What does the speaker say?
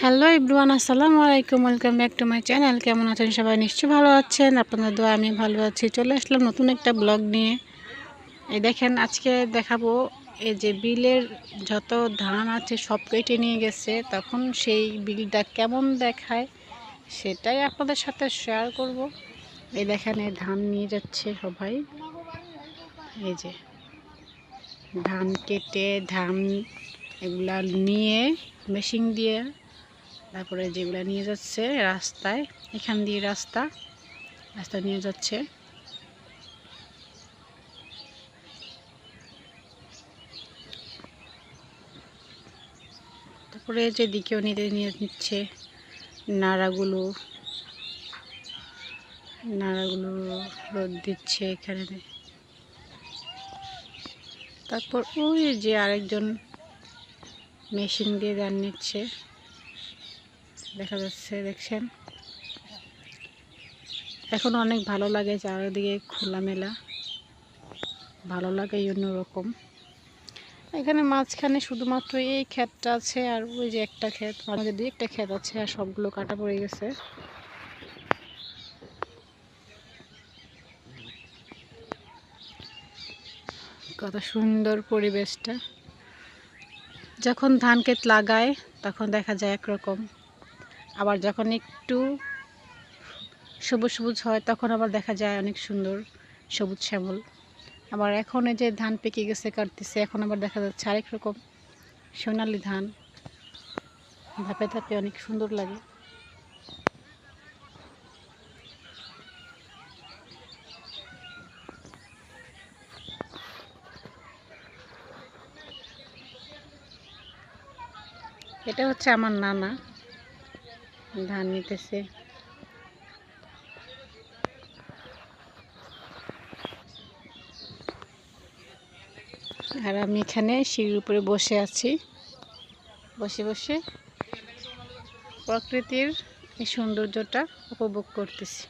Hello ইব্রুয়ান আসসালামু আলাইকুম welcome back to my channel কেমন আছেন সবাই? নিশ্চয়ই ভালো আছেন। আপনাদের দোয়া, আমি ভালো আছি। চলে আসলাম নতুন একটা ব্লগ নিয়ে। এই দেখেন, আজকে দেখাবো এই যে বিলের যত ধান আছে, সব কেটে নিয়ে গেছে। তখন সেই বিলটা কেমন দেখায়, সেটাই আপনাদের সাথে শেয়ার করব। এই দেখেন, এই ধান নিয়ে যাচ্ছে সবাই। এই যে ধান কেটে, ধান এগুলা নিয়ে মেশিন দিয়ে তারপরে যেগুলো নিয়ে যাচ্ছে রাস্তায়, এখান দিয়ে রাস্তা রাস্তা নিয়ে যাচ্ছে। তারপরে যেদিকেও নিতে নিয়ে নিচ্ছে নাড়াগুলো নাড়াগুলো রোদ দিচ্ছে এখানে। তারপর ওই যে আরেকজন মেশিন দিয়ে দান নিচ্ছে। দেখা যাচ্ছে, দেখছেন? এখন অনেক ভালো লাগে চারিদিকে খোলামেলা। ভালো লাগে অন্যরকম। এখানে মাঝখানে শুধুমাত্র এই ক্ষেতটা আছে আর ওই যে একটা ক্ষেত, মাঝে দুই একটা ক্ষেত আছে আর সবগুলো কাটা পড়ে গেছে। কত সুন্দর পরিবেশটা। যখন ধান ক্ষেত লাগায়, তখন দেখা যায় একরকম। আবার যখন একটু সবুজ সবুজ হয়, তখন আবার দেখা যায় অনেক সুন্দর সবুজ শ্যামল। আবার এখন এই যে ধান পেকে গেছে, কাটতেছে, এখন আবার দেখা যাচ্ছে আরেক রকম সোনালি ধান। ধাপে ধাপে অনেক সুন্দর লাগে। এটা হচ্ছে আমার নানা। ধান নিতেছে। আর আমি এখানে সিঁড়ির উপরে বসে আছি। বসে বসে প্রকৃতির এই সৌন্দর্যটা উপভোগ করতেছি।